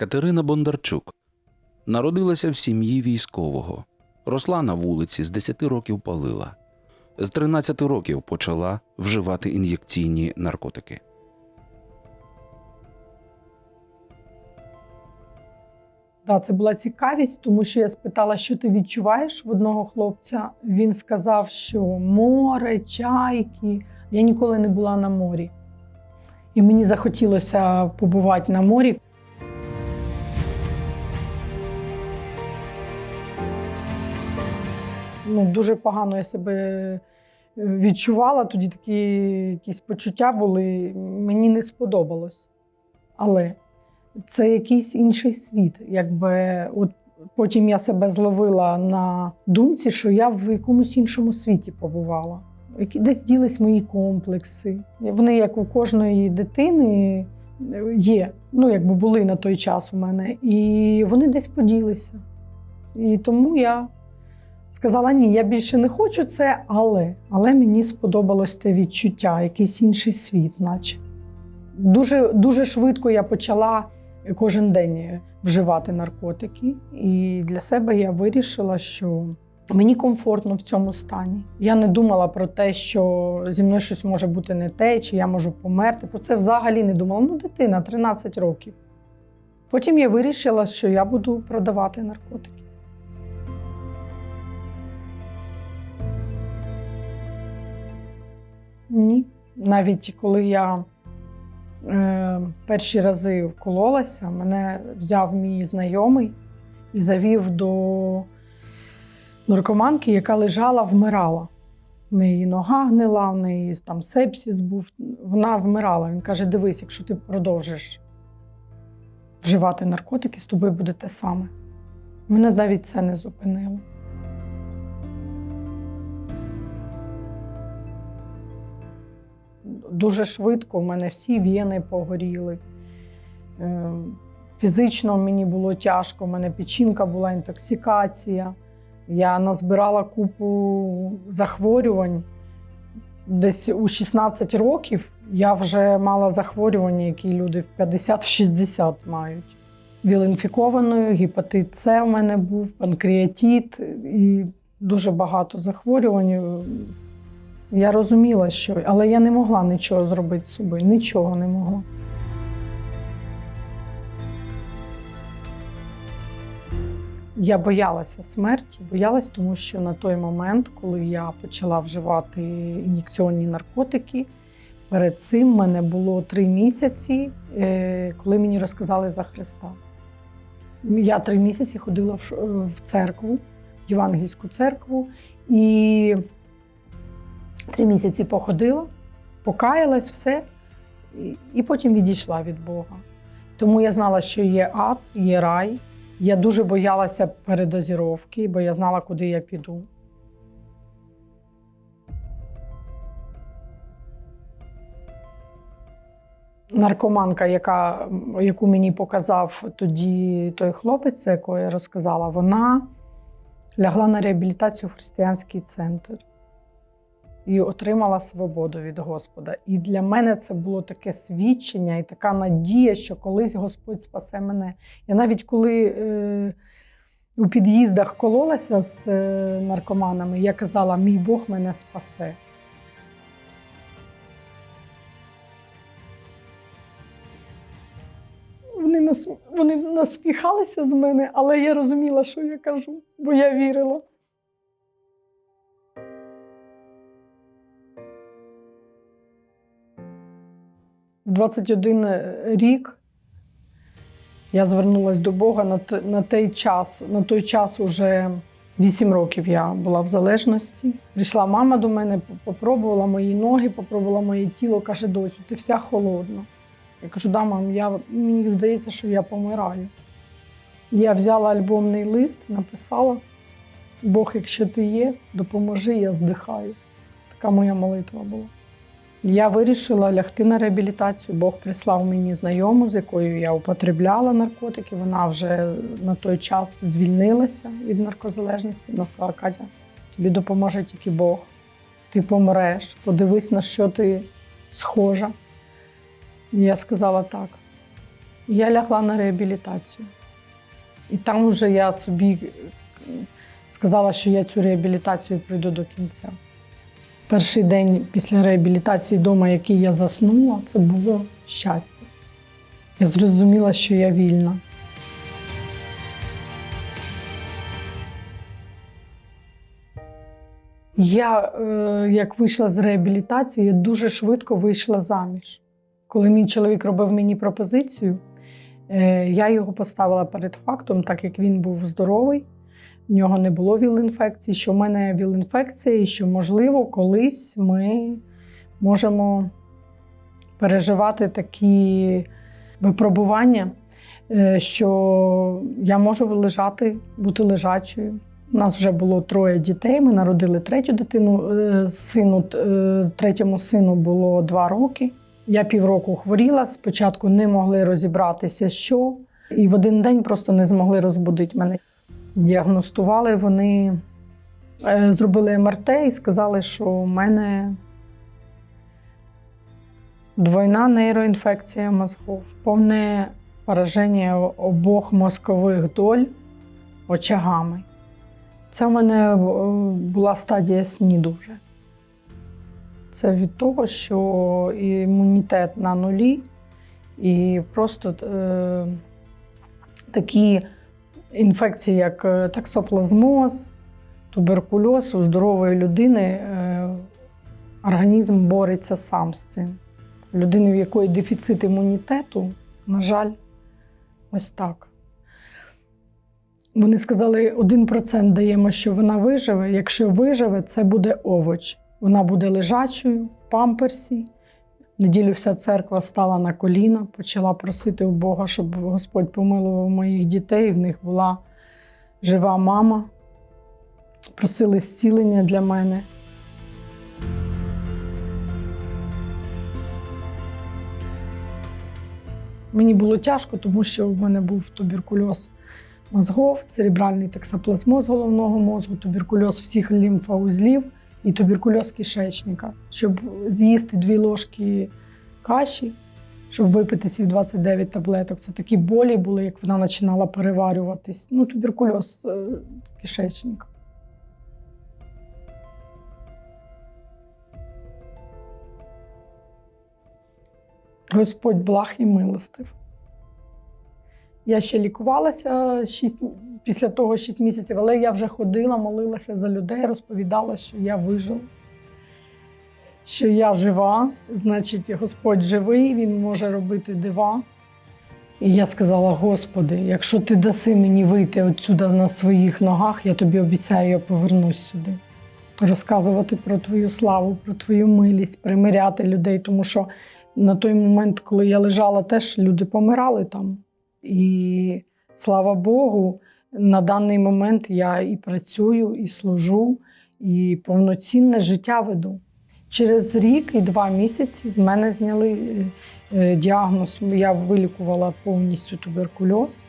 Катерина Бондарчук народилася в сім'ї військового. Росла на вулиці, з 10 років палила. З 13 років почала вживати ін'єкційні наркотики. Да, це була цікавість, тому що я спитала, що ти відчуваєш в одного хлопця. Він сказав, що море, чайки. Я ніколи не була на морі. І мені захотілося побувати на морі. Ну, дуже погано я себе е, відчувала. Тоді такі якісь почуття були. Мені не сподобалось. Але це якийсь інший світ. Якби от потім я себе зловила на думці, що я в якомусь іншому світі побувала. Десь ділись мої комплекси. Вони, як у кожної дитини, є. Ну, якби були на той час у мене, і вони десь поділися. І тому я сказала: ні, я більше не хочу це, але, але мені сподобалось те відчуття, якийсь інший світ, наче. Дуже, дуже швидко я почала кожен день вживати наркотики. І для себе я вирішила, що мені комфортно в цьому стані. Я не думала про те, що зі мною щось може бути не те, чи я можу померти. Про це взагалі не думала. Ну, дитина, 13 років. Потім я вирішила, що я буду продавати наркотики. Ні. Навіть коли я е, перші рази вкололася, мене взяв мій знайомий і завів до наркоманки, яка лежала, вмирала. В неї нога гнила, в неї там сепсіс був. Вона вмирала. Він каже: дивись, якщо ти продовжиш вживати наркотики, з тобою буде те саме. Мене навіть це не зупинило. Дуже швидко в мене всі вени погоріли. Е, Фізично мені було тяжко, в мене печінка була інтоксикація. Я назбирала купу захворювань. Десь у 16 років я вже мала захворювання, які люди в 50-60 мають. Вілінфікованою, гепатит С у мене був, панкреатит і дуже багато захворювань. Я розуміла, що, але я не могла нічого зробити з собою, нічого не могла. Я боялася смерті, боялась, тому що на той момент, коли я почала вживати ін'єкційні наркотики, перед цим мене було три місяці, е, коли мені розказали за Христа. Я три місяці ходила в церкву, в Євангельську церкву, і три місяці походила, покаялась все, і, потім відійшла від Бога. Тому я знала, що є ад, є рай. Я дуже боялася передозіровки, бо я знала, куди я піду. Наркоманка, яка, яку мені показав тоді той хлопець, якого я розказала, вона лягла на реабілітацію в християнський центр і отримала свободу від Господа. І для мене це було таке свідчення і така надія, що колись Господь спасе мене. Я навіть коли е, у під'їздах кололася з е, наркоманами, я казала: мій Бог мене спасе. Вони, нас, вони насміхалися з мене, але я розуміла, що я кажу, бо я вірила. В 21 рік я звернулася до Бога на, на той час. На той час уже 8 років я була в залежності. Прийшла мама до мене, попробувала мої ноги, попробувала моє тіло, каже: Досю, ти вся холодна. Я кажу, да, мам, я, мені здається, що я помираю. Я взяла альбомний лист, написала: Бог, якщо ти є, допоможи, я здихаю. Це така моя молитва була. Я вирішила лягти на реабілітацію. Бог прислав мені знайому, з якою я употребляла наркотики. Вона вже на той час звільнилася від наркозалежності. Вона сказала, Катя, тобі допоможе тільки Бог. Ти помреш, подивись, на що ти схожа. І я сказала так. Я лягла на реабілітацію. І там вже я собі сказала, що я цю реабілітацію пройду до кінця. Перший день після реабілітації вдома, який я заснула, це було щастя. Я зрозуміла, що я вільна. Я, е, як вийшла з реабілітації, я дуже швидко вийшла заміж. Коли мій чоловік робив мені пропозицію, е, я його поставила перед фактом, так як він був здоровий, в нього не було віл-інфекції, що в мене віл-інфекція, і що, можливо, колись ми можемо переживати такі випробування, е, що я можу лежати, бути лежачою. У нас вже було троє дітей. Ми народили третю дитину. Е, Сину, е, третьому сину було два роки. Я півроку хворіла. Спочатку не могли розібратися, що. І в один день просто не змогли розбудити мене. Діагностували вони, е, зробили МРТ і сказали, що у мене двойна нейроінфекція мозгов, повне пораження обох мозкових доль очагами. Це в мене е, була стадія СНІДу вже. Це від того, що імунітет на нулі, і просто е, такі інфекції, як е, таксоплазмоз, туберкульоз у здорової людини, е, організм бореться сам з цим. Людини, в якої дефіцит імунітету, на жаль, ось так. Вони сказали, 1% даємо, що вона виживе. Якщо виживе, це буде овоч. Вона буде лежачою в памперсі. Неділю вся церква стала на коліна, почала просити у Бога, щоб Господь помилував моїх дітей. В них була жива мама. Просили зцілення для мене. Мені було тяжко, тому що в мене був туберкульоз мозгов, церебральний токсоплазмоз головного мозку, туберкульоз всіх лімфоузлів і туберкульоз кишечника. Щоб з'їсти дві ложки каші, щоб випити ці 29 таблеток. Це такі болі були, як вона починала переварюватись. Ну, туберкульоз е, кишечника. Господь благ і милостив. Я ще лікувалася 6, після того 6 місяців, але я вже ходила, молилася за людей, розповідала, що я вижила, що я жива, значить, Господь живий, Він може робити дива. І я сказала: Господи, якщо ти даси мені вийти отсюди на своїх ногах, я тобі обіцяю, я повернусь сюди. Розказувати про твою славу, про твою милість, примиряти людей, тому що на той момент, коли я лежала, теж люди помирали там. І слава Богу, на даний момент я і працюю, і служу, і повноцінне життя веду. Через рік і два місяці з мене зняли е, діагноз. Я вилікувала повністю туберкульоз,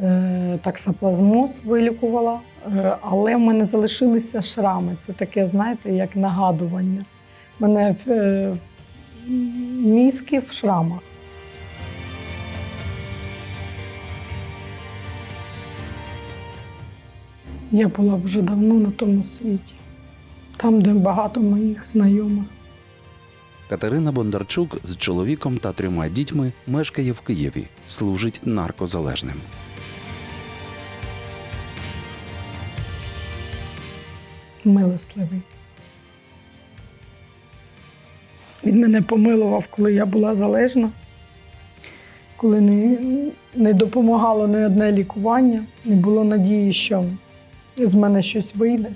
е, таксоплазмоз вилікувала, е, але в мене залишилися шрами. Це таке, знаєте, як нагадування. У мене е, мізки в шрамах. Я була вже давно на тому світі, там, де багато моїх знайомих. Катерина Бондарчук з чоловіком та трьома дітьми мешкає в Києві, служить наркозалежним. Милостливий. Він мене помилував, коли я була залежна, коли не, не допомагало ні одне лікування, не було надії, що з мене щось вийде.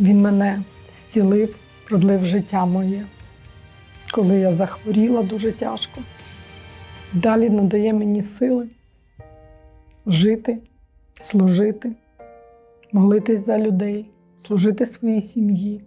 Він мене зцілив, продлив життя моє, коли я захворіла дуже тяжко. Далі надає мені сили жити, служити, молитись за людей, служити своїй сім'ї.